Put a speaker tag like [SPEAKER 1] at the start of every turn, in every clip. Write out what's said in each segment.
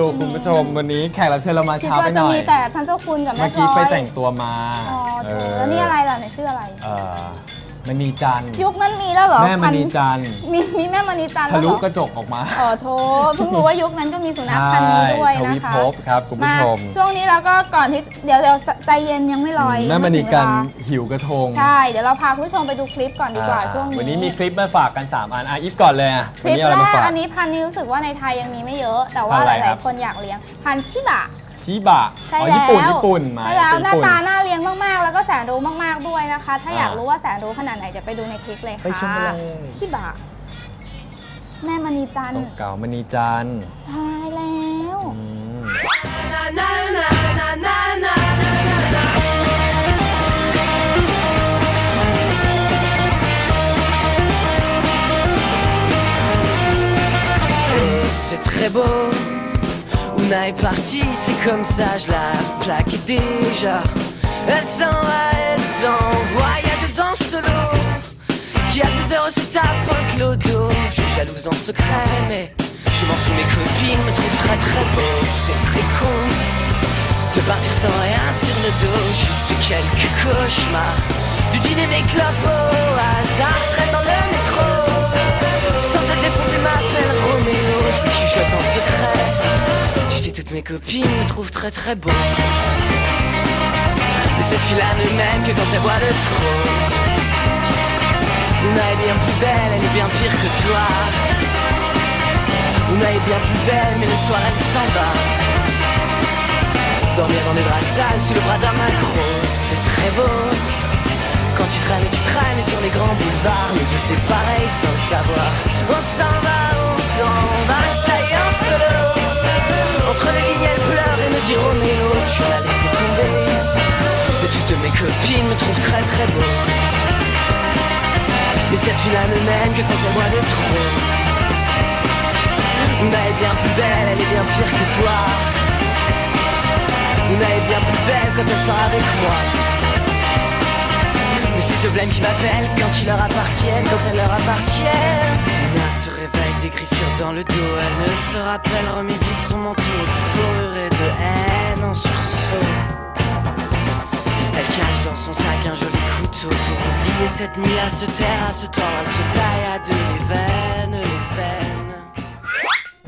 [SPEAKER 1] ดูคุณผู้ชมวันนี้แขกรับเชิญเรามา
[SPEAKER 2] คิด
[SPEAKER 1] ช้าไป
[SPEAKER 2] ว่า
[SPEAKER 1] ห
[SPEAKER 2] จะ
[SPEAKER 1] น่อย
[SPEAKER 2] มีแต่ท่านเจ้าคุณกับแม่
[SPEAKER 1] เมื่อ
[SPEAKER 2] จ
[SPEAKER 1] กี้
[SPEAKER 2] อย
[SPEAKER 1] ไปแต่งตัวมา
[SPEAKER 2] อ๋อ
[SPEAKER 1] เอ
[SPEAKER 2] โถ
[SPEAKER 1] อ
[SPEAKER 2] แล้วนี่อะไรล่ะเนี่ยชื่ออะไร
[SPEAKER 1] เออ มณีจันทร์
[SPEAKER 2] ยุคนั้นมีแล้วเหรอ
[SPEAKER 1] แม่มณีจันทร์
[SPEAKER 2] มีมีแม่มณีจันทร์
[SPEAKER 1] ทะ
[SPEAKER 2] แล้วเห
[SPEAKER 1] ลุ
[SPEAKER 2] รอ
[SPEAKER 1] กระจกออกมา
[SPEAKER 2] อ๋อโทเพิ่งรู้ว่ายุคนั้นก็มีสุนัขพันธุ์นี้ด้วย
[SPEAKER 1] ท
[SPEAKER 2] นะ
[SPEAKER 1] วิ
[SPEAKER 2] คะ
[SPEAKER 1] ภพครับคุณผู้ชม
[SPEAKER 2] ช่วงนี้เราก็ก่อนที่เดี๋ยวเดี๋ยวใจเย็นยังไม่ลอย
[SPEAKER 1] แม่มณี
[SPEAKER 2] ยังไถึง
[SPEAKER 1] กัน
[SPEAKER 2] เวลา
[SPEAKER 1] หิวกระทง
[SPEAKER 2] ใช่ เดี๋ยวเราพาคุณผู้ชมไปดูคลิปก่อนดีกว่า
[SPEAKER 1] อ่
[SPEAKER 2] ช่วงนี้
[SPEAKER 1] วันนี้มีคลิปมาฝากกัน 3 อันอะอีฟก่อนเลยอะ
[SPEAKER 2] ค
[SPEAKER 1] วัน
[SPEAKER 2] ลิป
[SPEAKER 1] นี้อะไร
[SPEAKER 2] แร
[SPEAKER 1] มากฝาก
[SPEAKER 2] อันนี้พันธุ์นี้รู้สึกว่าในไทยยังมีไม่เยอะ แต่ว่า
[SPEAKER 1] พันธุ์
[SPEAKER 2] ห
[SPEAKER 1] อะไรครั
[SPEAKER 2] ลาย
[SPEAKER 1] บ
[SPEAKER 2] ๆคนอยากเลี้ยงพันธุ์ชิบะ
[SPEAKER 1] ชิบะ
[SPEAKER 2] ใช่
[SPEAKER 1] อ๋อ
[SPEAKER 2] แล้ว
[SPEAKER 1] ญี่ปุ่นญี่ปุ่นมา
[SPEAKER 2] ใช่แล้วหน้า
[SPEAKER 1] ญี่ปุ่น
[SPEAKER 2] ตาน่าเลี้ยงมากๆ แล้วก็แสนรู้มากๆด้วยนะคะ ถ้า
[SPEAKER 1] อ่า
[SPEAKER 2] อยากรู้ว่าแสนรู้ขนาดไหนเดี๋ยวไปดูในคลิปเลย
[SPEAKER 1] ไปชม
[SPEAKER 2] ค่ะ
[SPEAKER 1] กันเลย
[SPEAKER 2] ชิบะ แม่มณีจันท
[SPEAKER 1] โต๊ะ
[SPEAKER 2] ร์
[SPEAKER 1] เก่ามณีจันทร์
[SPEAKER 2] ตายแล้ว
[SPEAKER 1] อืม
[SPEAKER 3] Et c'est très beau. Ouna est partie, c'est comme ça, je la plaque déjà. Elle s'en va, elle s'en voyageuse en solo. Qui à 16 heures se tape un clodo. Je suis jalouse en secret, mais je m'en fous, mes copines me trouvent très très beau. C'est très con de partir sans rien sur le dos. Juste quelques cauchemars. Du dîner, mes clopes au hasard, traîne dans le métro. Sans être défoncé m'appelle Roméo Je lui chuchote en secret Toutes mes copines me trouvent très très beau. Mais cette fille-là ne m'aime que quand elle boit de trop. Una est bien plus belle, elle est bien pire que toi. Una est bien plus belle mais le soir elle s'en va. Dormir dans des draps sales sous le bras d'un macro C'est très beau. Quand tu traînes, tu traînes sur les grands boulevards Mais c'est pareil sans le savoir. On s'en va, on s'en va copines me trouvent très très beau. Mais cette fille-là ne m'aime que quand elle boit de trop Una est bien plus belle, elle est bien pire que toi. Una est bien plus belle quand elle sort avec moi. Mais c'est ce blême qui m'appelle quand ils leur appartiennent, quand elles leur appartiennent. Nina se réveille des griffures dans le dos, elle ne se rappelle, remet vite son manteau de et de haine en sursaut. Elle cache dans son sac un joli couteau pour oublier cette nuit à se taire, à se tordre, elle se taille à deux les veines, les veines.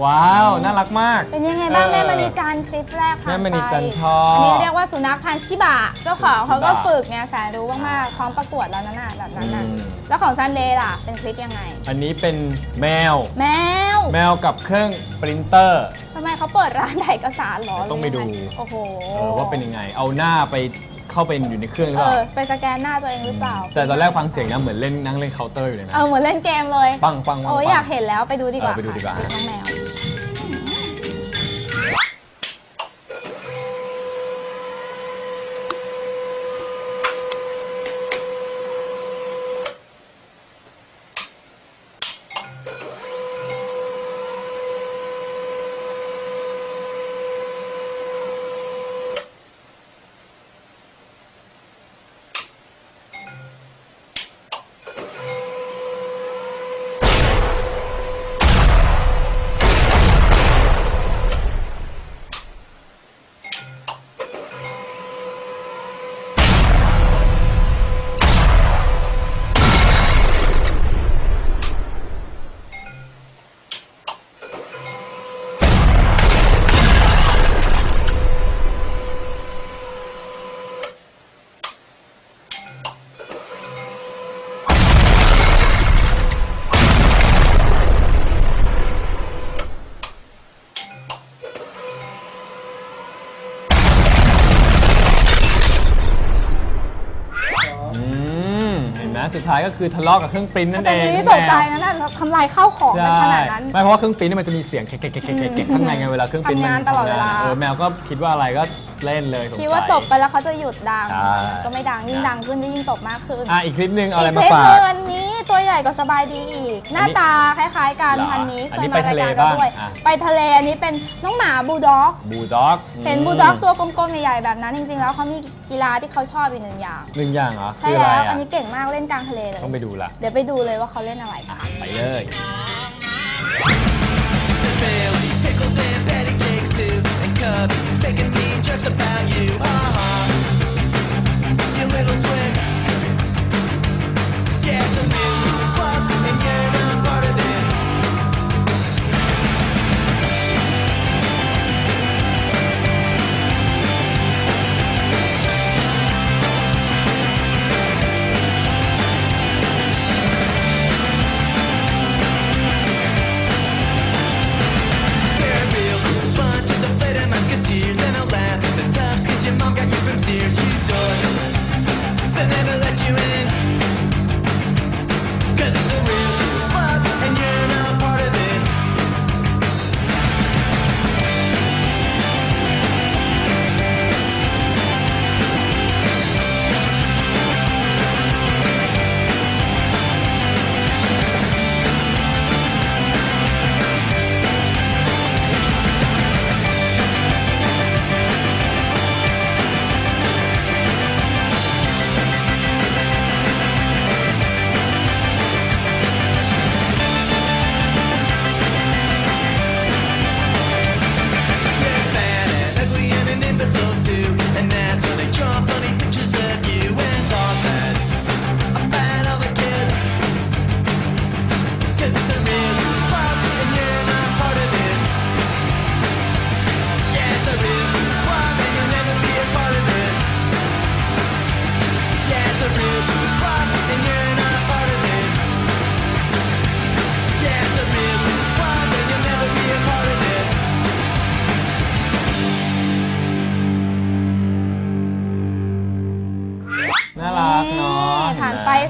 [SPEAKER 1] ว้าว น่ารักมาก
[SPEAKER 2] เป็นยังไงบ้าง
[SPEAKER 1] เออ
[SPEAKER 2] แม่มณีจันทร์คลิปแรกผ่าน
[SPEAKER 1] แม่มณีจันทร์
[SPEAKER 2] ไป
[SPEAKER 1] ชอบ
[SPEAKER 2] อันนี้เรียกว่าสุนัขพันธุ์ชิบะ เจ้าของเขาก็
[SPEAKER 1] ชิบะ
[SPEAKER 2] ฝึกไงแสนรู้มากๆพร้อมประกวดแล้วนั่นน่ะแบบนั้นน่ะ
[SPEAKER 1] อืม
[SPEAKER 2] แล้วของซันเดย์ล่ะ เป็นคลิปยังไง
[SPEAKER 1] อันนี้เป็นแมว
[SPEAKER 2] แมว
[SPEAKER 1] แมวกับเครื่องปรินเตอร์
[SPEAKER 2] ทำไมเขาเปิดร้านถ่ายเอกสารเหรอ
[SPEAKER 1] ต้องไปดู
[SPEAKER 2] หรือยังงโอ้โห
[SPEAKER 1] เออว่าเป็นยังไง เอาหน้าไป เข้าไปอยู่ในเครื่องหรือ
[SPEAKER 2] เอ
[SPEAKER 1] เปล่า
[SPEAKER 2] อไปสแกนหน้าตัวเองหรือเปล่า
[SPEAKER 1] แต่ตอนแรกฟังเสียงนะเหมือนเล่นนั่งเล่นเคาน์เตอร์อยู่เลยนะ
[SPEAKER 2] เออเหมือนเล่นเกมเลย
[SPEAKER 1] ปังปังปัง
[SPEAKER 2] โอ้ย
[SPEAKER 1] ปัง
[SPEAKER 2] อยากเห็นแล้วไปดูดีกว่า
[SPEAKER 1] เออไปดูดีกว่า
[SPEAKER 2] ค่ะน้องแมว
[SPEAKER 1] สุดท้ายก็คือทะเลาะกับเครื่องปรินท์นั่น
[SPEAKER 2] แต่
[SPEAKER 1] เอง
[SPEAKER 2] ทีนี้
[SPEAKER 1] น้
[SPEAKER 2] ต
[SPEAKER 1] อง
[SPEAKER 2] ก
[SPEAKER 1] แม
[SPEAKER 2] ใจ
[SPEAKER 1] ว
[SPEAKER 2] นะน่ะทำลายข้าวของกัน
[SPEAKER 1] ใช่
[SPEAKER 2] ขนาดนั้น
[SPEAKER 1] ไม่เพราะว่าเครื่องปรินท์เนี่ยมันจะมีเสียงแกะแกะแกะแกะแกะแกะข้างในไงเวลาเครื่องปรินท์
[SPEAKER 2] ทำ
[SPEAKER 1] มั
[SPEAKER 2] งานตลอดเวลา
[SPEAKER 1] เออแมวก็คิดว่าอะไรก็ เล่นเลยสงสัย
[SPEAKER 2] คิดว่าตบไปแล้วเขาจะหยุดดัง
[SPEAKER 1] ใช่
[SPEAKER 2] ก็ไม่ดังยิ่งดังขึ้นยิ่งตบมากขึ้น
[SPEAKER 1] อะอีกคลิปหนึ่งเอาอะไร
[SPEAKER 2] อีก
[SPEAKER 1] มา
[SPEAKER 2] คลิป
[SPEAKER 1] ฝา
[SPEAKER 2] ห
[SPEAKER 1] ก
[SPEAKER 2] นึ่งอันนี้ตัวใหญ่กว่าสบายดีอีก หน้า
[SPEAKER 1] อันนี้
[SPEAKER 2] ตาคล้ายๆกัน
[SPEAKER 1] เหรอ
[SPEAKER 2] พันนี้
[SPEAKER 1] อัน
[SPEAKER 2] เค
[SPEAKER 1] นี้
[SPEAKER 2] ย
[SPEAKER 1] ไป
[SPEAKER 2] มาราย
[SPEAKER 1] ทะเล
[SPEAKER 2] การเราด้วย
[SPEAKER 1] บ้างอะ
[SPEAKER 2] ไปทะเลอันนี้เป็นน้องหมาบูลด็อก
[SPEAKER 1] บูลด็อก
[SPEAKER 2] เห็นบูลด็อกตัวกลมๆใหญ่ๆแบบนั้นจริงๆแล้วเขามีกีฬาที่เขาชอบอีกหนึ่งอย่าง
[SPEAKER 1] หนึ่งอย่างเหรอ
[SPEAKER 2] ใช่
[SPEAKER 1] คืออะไร
[SPEAKER 2] แล้ว
[SPEAKER 1] อะ
[SPEAKER 2] อันนี้เก่งมากเล่นกลางทะเลเลย
[SPEAKER 1] ต้องไปดูละ
[SPEAKER 2] เดี๋ยวไปดูเลยว่าเขาเล่นอะไร
[SPEAKER 1] อะ
[SPEAKER 2] ค่ะ
[SPEAKER 1] ไปเลย
[SPEAKER 4] Pickles and patty cakes too. cup. He's making me jokes about you.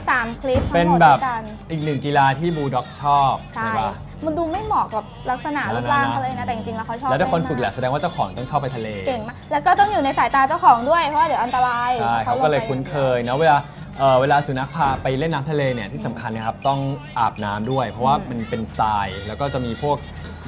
[SPEAKER 2] ผ่าน
[SPEAKER 1] เห็หม
[SPEAKER 2] ไป3คลิปทั้
[SPEAKER 1] เป็น
[SPEAKER 2] งหมด
[SPEAKER 1] แบ
[SPEAKER 2] ด้
[SPEAKER 1] บ
[SPEAKER 2] วยกัน
[SPEAKER 1] อีกหนึ่งกีฬาที่บูลด็อกชอบใช่
[SPEAKER 2] ใช่
[SPEAKER 1] ปะ
[SPEAKER 2] มันดูไม่เหมาะกับลักษณะ
[SPEAKER 1] นะ
[SPEAKER 2] รูปร่าง
[SPEAKER 1] นะ
[SPEAKER 2] เขาเลยนะ แต่จริงๆ แล้วเขาชอบ
[SPEAKER 1] แล้วถ้าคน
[SPEAKER 2] เมาก
[SPEAKER 1] ฝึกแหละแสดงว่าเจ้าของต้องชอบไปทะเล
[SPEAKER 2] เก่งมาก แล้วก็ต้องอยู่ในสายตาเจ้าของด้วย เพราะว่าเดี๋ยวอันตราย
[SPEAKER 1] ใช่เขาก็เลยคุ้นเคยเนาะเวลาเอ่อเวลาสุนัขพาไปเล่นน้ำทะเลเนี่ยที่สำคัญนะครับต้องอาบน้ำด้วย เพราะว่ามันเป็นทรายแล้วก็จะมีพวก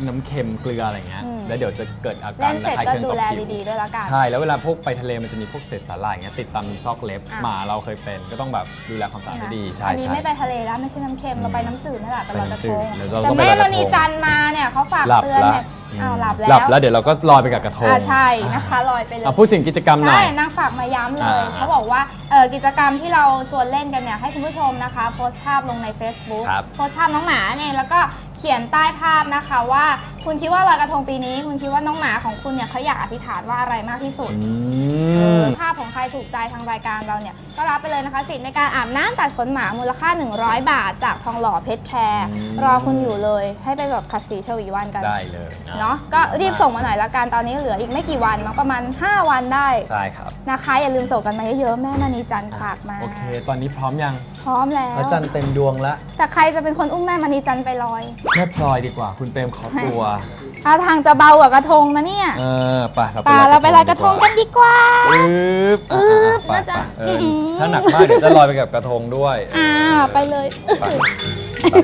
[SPEAKER 1] น้ำเค็มเกลืออะไรเงี้ย
[SPEAKER 2] อืม
[SPEAKER 1] แล้วเดี๋ยวจะเกิดอา
[SPEAKER 2] เล่
[SPEAKER 1] การ
[SPEAKER 2] นเสร็จ
[SPEAKER 1] ระคาย
[SPEAKER 2] ก็
[SPEAKER 1] เคือง
[SPEAKER 2] ดู
[SPEAKER 1] ต่อ
[SPEAKER 2] แล
[SPEAKER 1] ผิว
[SPEAKER 2] ดีๆด้วยละกัน
[SPEAKER 1] ใช่ แล้วเวลาพวกไปทะเลมันจะมีพวกเศษสาหร่ายเงี้ยติดตามซอกเล็บ
[SPEAKER 2] อะ
[SPEAKER 1] หมาเราเคยเป็นก็ต้องแบบดูแลความสะอาดให้ดีใช่
[SPEAKER 2] อันนี้
[SPEAKER 1] ใช่
[SPEAKER 2] ไม่ไปทะเลแล้วไม่ใช่น้ำเค็มเราไปน้ำจืดนี่แหละไปลอยกระทง
[SPEAKER 1] ไปน้ำจืดเดี๋ยวเรา
[SPEAKER 2] แต่
[SPEAKER 1] ต้องไป
[SPEAKER 2] แม่
[SPEAKER 1] ลอยก
[SPEAKER 2] ม
[SPEAKER 1] ระทง
[SPEAKER 2] ณีจันทร์มาเนี่ยเขาฝาก
[SPEAKER 1] หลับ
[SPEAKER 2] เตือน
[SPEAKER 1] ละ
[SPEAKER 2] เนี่ยอ้าวหลับแล้ว
[SPEAKER 1] หลับแล้วเดี๋ยวเราก็ลอยไปกับกระทง
[SPEAKER 2] อ่าใช่นะคะลอยไปเลย
[SPEAKER 1] อะพูดถึงกิจกรรมหน่อ
[SPEAKER 2] ใช่
[SPEAKER 1] ย
[SPEAKER 2] นางฝากมาย้ำเล
[SPEAKER 1] อ่าย
[SPEAKER 2] เขาบอกว่าเอ่อกิจกรรมที่เราชวนเล่นกันเนี่ยให้คุณผู้ชมนะคะ โพสต์ภาพลงใน Facebook
[SPEAKER 1] ครับ
[SPEAKER 2] โพสต์ภาพน้องหมาเนี่ยแล้วก็เขียนใต้ภาพนะคะว่า คุณคิดว่าลอยกระทงปีนี้คุณคิดว่าน้องหมาของคุณเนี่ยเขาอยากอธิษฐานว่าอะไรมากที่สุด
[SPEAKER 1] อื
[SPEAKER 2] เอ
[SPEAKER 1] ม
[SPEAKER 2] อภาพของใครถูกใจทางรายการเราเนี่ย ก็รับไปเลยนะคะสิทธิ์ในการอาบน้ำตัดขนหมามูลค่า 100 บาท จากทองหล่อเพชรแคร์
[SPEAKER 1] อืม
[SPEAKER 2] รอคุณอยู่เลย ให้ไปแบบขัดสีชวีวันกัน
[SPEAKER 1] ได้เลย
[SPEAKER 2] เนาะก็รีบส่งมาหน่อยละกันตอนนี้เหลืออีกไม่กี่วันมั้งประมาณ 5 วันได้
[SPEAKER 1] ใช่ครับ
[SPEAKER 2] นะคะอย่าลืมส่งกันมาเยอะๆแม่มณีจันทร์ฝากมา
[SPEAKER 1] โอเค ตอนนี้พร้อมยัง
[SPEAKER 2] พร้อมแล้ว
[SPEAKER 1] พระจันทร์เต็มดวงแล้ว
[SPEAKER 2] แต่ใครจะเป็นคนอุ้มแม่มณีจันทร์ไปลอย
[SPEAKER 1] แม่พลอยดีกว่าคุณเปรมขอตัว
[SPEAKER 2] ท่าทางจะเบากว่ากระทงนะเนี่ย
[SPEAKER 1] เออไปเรา
[SPEAKER 2] ป่าเราไปลอยกระทงกันดีกว่า
[SPEAKER 1] อึ๊บ
[SPEAKER 2] อึ๊บ
[SPEAKER 1] ไป
[SPEAKER 2] น่าจะ
[SPEAKER 1] ไปเออ
[SPEAKER 2] อื้อหือ
[SPEAKER 1] ถ้าหนักมากเดี๋ยวจะลอยไปกับกระทงด้วย
[SPEAKER 2] อ่าไปเลย
[SPEAKER 1] ไปไป